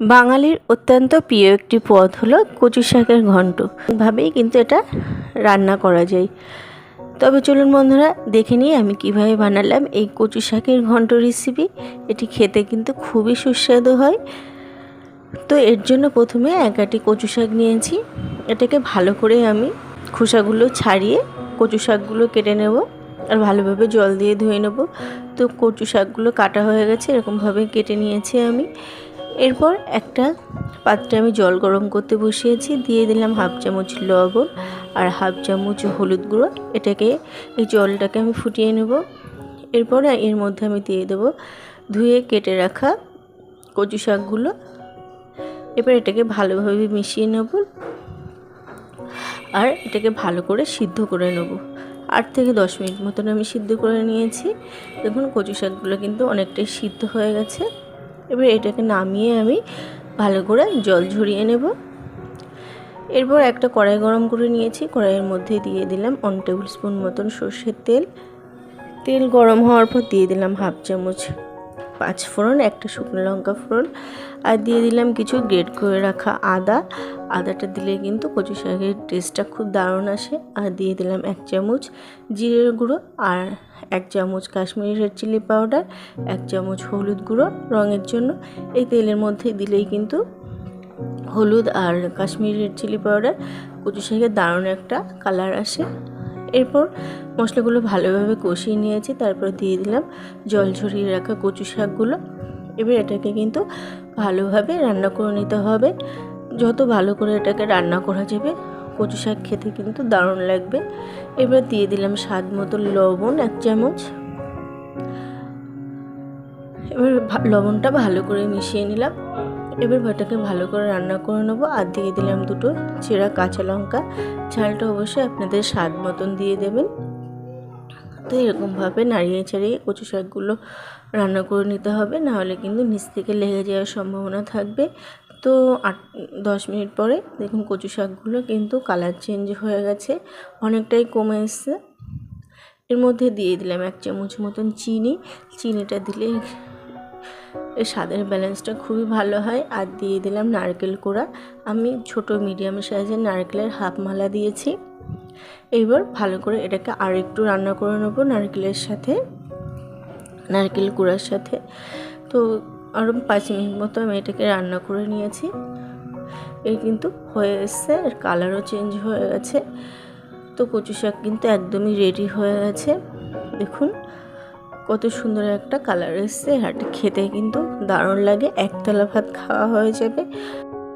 বাঙালির অত্যন্ত প্রিয় একটি পদ হলো কচু শাকের ঘন্ট ভাবেই কিন্তু এটা রান্না করা যায়। তবে চলুন বন্ধুরা, দেখে নিই আমি কীভাবে বানালাম এই কচু শাকের ঘন্ট রেসিপি এটি খেতে কিন্তু খুবই সুস্বাদু হয়। তো এর জন্য প্রথমে এক আটি কচু শাক নিয়েছি। এটাকে ভালো করে আমি খোসাগুলো ছাড়িয়ে কচু শাকগুলো কেটে নেব আর ভালোভাবে জল দিয়ে ধুয়ে নেব। তো কচু শাকগুলো কাটা হয়ে গেছে, এরকমভাবে কেটে নিয়েছি আমি। এরপর একটা পাত্রে আমি জল গরম করতে বসিয়েছি। দিয়ে দিলাম হাফ চামচ লবণ আর হাফ চামচ হলুদ গুঁড়ো। এটাকে, এই জলটাকে আমি ফুটিয়ে নেব। এরপর এর মধ্যে আমি দিয়ে দেবো ধুয়ে কেটে রাখা কচু শাকগুলো। এবার এটাকে ভালোভাবে মিশিয়ে নেব আর এটাকে ভালো করে সিদ্ধ করে নেব। আট থেকে দশ মিনিট মতন আমি সিদ্ধ করে নিয়েছি। দেখুন কচু শাকগুলো কিন্তু অনেকটাই সিদ্ধ হয়ে গেছে। এবার এটাকে নামিয়ে আমি ভালো করে জল ঝরিয়ে নেব। এরপর একটা কড়াই গরম করে নিয়েছি। কড়াইয়ের মধ্যে দিয়ে দিলাম ওয়ান টেবিল স্পুন মতন সর্ষের তেল। তেল গরম হওয়ার পর দিয়ে দিলাম হাফ চামচ পাঁচ ফোড়ন, একটা শুকনো লঙ্কা ফোড়ন আর দিয়ে দিলাম কিছু গ্রেট করে রাখা আদা। আদাটা দিলে কিন্তু কচু শাকের টেস্টটা খুব দারুণ আসে। আর দিয়ে দিলাম এক চামচ জিরের গুঁড়ো আর এক চামচ কাশ্মীরি রেড চিলি পাউডার এক চামচ হলুদ গুঁড়ো রঙের জন্য। এই তেলের মধ্যে দিলেই কিন্তু হলুদ আর কাশ্মীরি রেড চিলি পাউডার কচু শাকের দারুণ একটা কালার আসে। এরপর মশলাগুলো ভালোভাবে কষিয়ে নিয়েছি, তারপর দিয়ে দিলাম জল ঝরিয়ে রাখা কচু শাকগুলো। এবার এটাকে কিন্তু ভালোভাবে রান্না করে নিতে হবে। যত ভালো করে এটাকে রান্না করা যাবে, কচু শাক খেতে কিন্তু দারুণ লাগবে। এবার দিয়ে দিলাম স্বাদ মতো লবণ, এক চামচ। এবার লবণটা ভালো করে মিশিয়ে নিলাম। এবার ভাটাকে ভালো করে রান্না করে নেব। আর দিয়ে দিলাম দুটো চেরা কাঁচা লঙ্কা। ঝালটা অবশ্যই আপনাদের স্বাদ মতন দিয়ে দেবেন। তো এরকমভাবে নাড়িয়ে ছাড়িয়ে কচু শাকগুলো রান্না করে নিতে হবে। নাহলে কিন্তু নিচ থেকে লেগে যাওয়ার সম্ভাবনা থাকবে। তো আট, দশ মিনিট পরে দেখুন কচু শাকগুলো কিন্তু কালার চেঞ্জ হয়ে গেছে। অনেকটাই কমে এসছে। এর মধ্যে দিয়ে দিলাম এক চামচ মতন চিনি। চিনিটা দিলে এর স্বাদের ব্যালেন্সটা খুবই ভালো হয়। আর দিয়ে দিলাম নারকেল কোড়া। আমি ছোট মিডিয়াম সাইজের নারকেলের হাফ মালা দিয়েছি। এইবার ভালো করে এটাকে আর একটু রান্না করে নেব নারকেলের সাথে, নারকেল কুড়ার সাথে। তো আরও পাঁচ মিনিট মতো আমি এটাকে রান্না করে নিয়েছি। এই কিন্তু হয়ে এসছে, এর কালারও চেঞ্জ হয়ে গেছে। তো কচু শাক কিন্তু একদমই রেডি হয়ে গেছে। দেখুন কত সুন্দর একটা কালার এসছে আর খেতে কিন্তু দারুণ লাগে। একতলা ভাত খাওয়া হয়ে যাবে।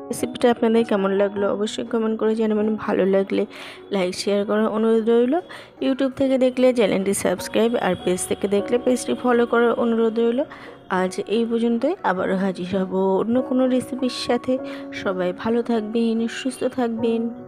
রেসিপিটা আপনাদের কেমন লাগল অবশ্যই কমেন্ট করে জানাবেন। ভালো লাগলে লাইক শেয়ার করার অনুরোধ রইল। ইউটিউব থেকে দেখলে চ্যানেলটি সাবস্ক্রাইব আর পেজ থেকে দেখলে পেজটি ফলো করার অনুরোধ রইল। আজ এই পর্যন্তই, আবারও হাজির হব অন্য কোনো রেসিপির সাথে। সবাই ভালো থাকবেন, সুস্থ থাকবেন।